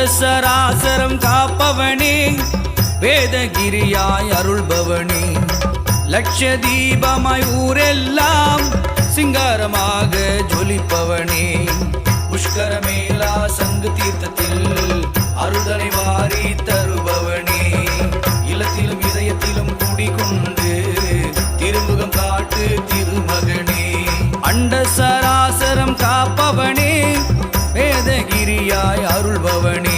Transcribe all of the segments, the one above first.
அண்டசராசரம் காப்பவனே வேதகிரியாய் அருள்பவனே. லட்ச தீபமாய் ஊரெல்லாம் சிங்காரமாக ஜொலிப்பவனே. புஷ்கர மேலா சங்கு தீர்த்தத்தில் அருதனை வாரி தருபவனே. இல்லத்திலும் இதயத்திலும் குடிகொண்டு திருமுகம் காட்டு திருமகனே. அண்ட சராசரம் காப்பவனே வேதகிரியாய் அருள்பவனே.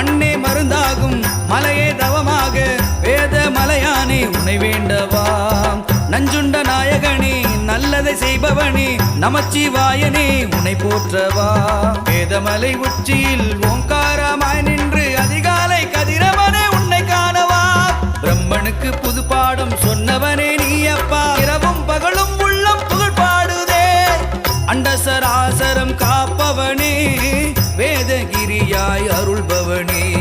மண்ணே மருந்தாகும். மலையே தவமாக. வேத மலையானே உனை வேண்டவா நஞ்சுண்ட நாயகனே நல்லதை செய்பவனே நமச்சிவாயனே உன்னை போற்றவா வேதமலை உச்சியில் ஓங்காரமாய் நின்று அதிகாலை கதிரவனே உன்னை காணவா பிரம்மனுக்கு புதுப்பா அருள்பவனே.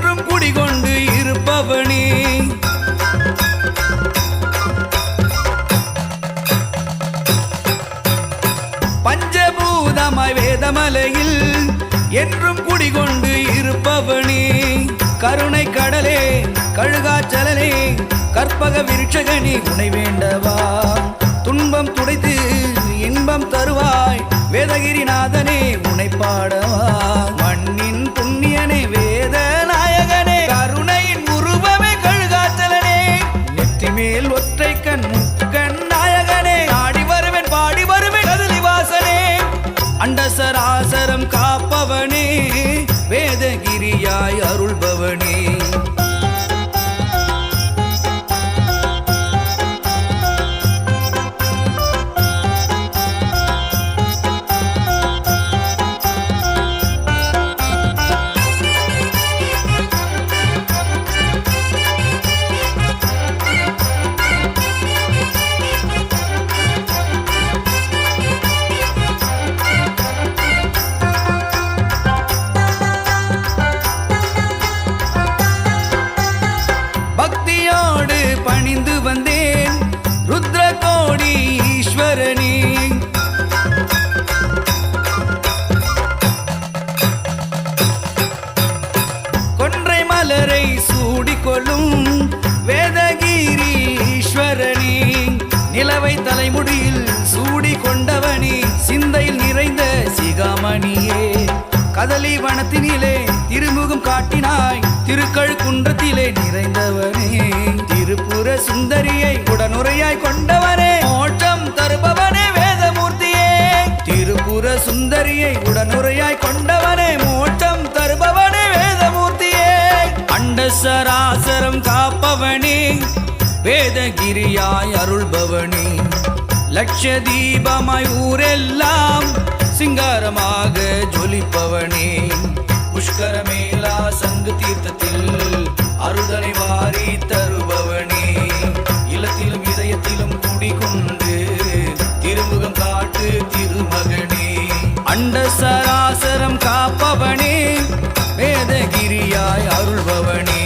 என்றும் குடிகொண்டு இருப்பவனே. பஞ்சபூதமாய் வேதமலையில் என்றும் குடிகொண்டு இருப்பவனே. கருணை கடலே கழுகாச்சலனே கற்பக விருட்சகனி உனை வேண்டவா. துன்பம் துடைத்து இன்பம் தருவாய் வேதகிரிநாதனே. ஈஸ்வரனே கொன்றை மலரை சூடிக்கொள்ளும் வேதகிரி நிலவை தலைமுடியில் சூடி கொண்டவனே சிந்தையில் நிறைந்த சிகாமணியே. கதலி வனத்தினிலே திருமுகம் காட்டினாய் திருக்கழு குன்றத்திலே நிறைந்தவனே. திருப்புற சுந்தரியை உடனுரையாய் கொண்டவனே கொண்டவனே மூட்டம் தருபவனே வேதமூர்த்தியே. அண்ட சராசரம் காப்பவனே வேதகிரியாய் அருள்பவனே. லட்ச தீபமாய் ஊரெல்லாம் சிங்காரமாக ஜொலிப்பவனே. புஷ்கரமே அண்ட சராசரம் காப்பவனே வேதகிரியாய் அருள்பவனே.